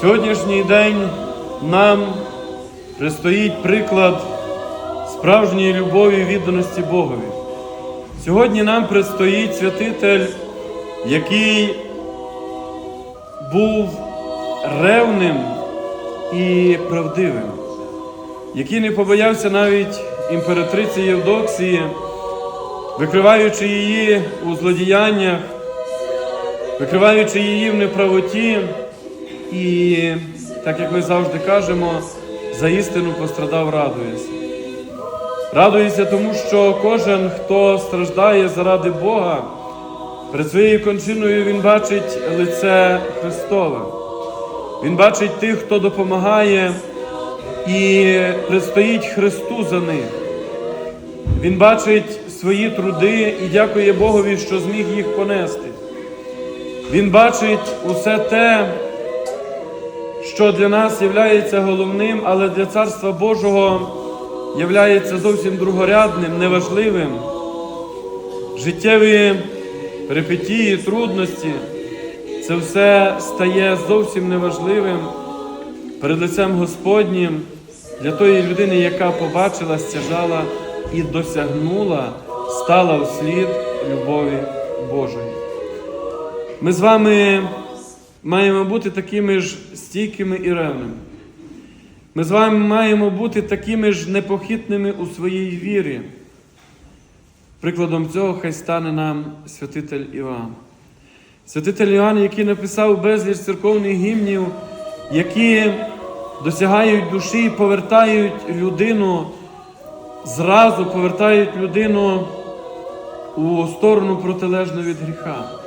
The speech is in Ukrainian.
Сьогоднішній день нам предстоїть приклад справжньої любові і відданості Богові. Сьогодні нам предстоїть святитель, який був ревним і правдивим, який не побоявся навіть імператриці Євдоксії, викриваючи її у злодіяннях, викриваючи її в неправоті, і, так як ми завжди кажемо, за істину пострадав, радується. Радується тому, що кожен, хто страждає заради Бога, перед своєю кончиною він бачить лице Христове. Він бачить тих, хто допомагає і предстоїть Христу за них. Він бачить свої труди і дякує Богові, що зміг їх понести. Він бачить усе те, що для нас є головним, але для Царства Божого є зовсім другорядним, неважливим. Життєві перипетії, трудності це все стає зовсім неважливим перед лицем Господнім для тої людини, яка побачила, стяжала і досягнула, стала у слід любові Божої. Ми з вами маємо бути такими ж стійкими і ревними. Ми з вами маємо бути такими ж непохитними у своїй вірі. Прикладом цього хай стане нам святитель Іван. Святитель Іван, який написав безліч церковних гімнів, які досягають душі і повертають людину, зразу повертають людину у сторону протилежну від гріха.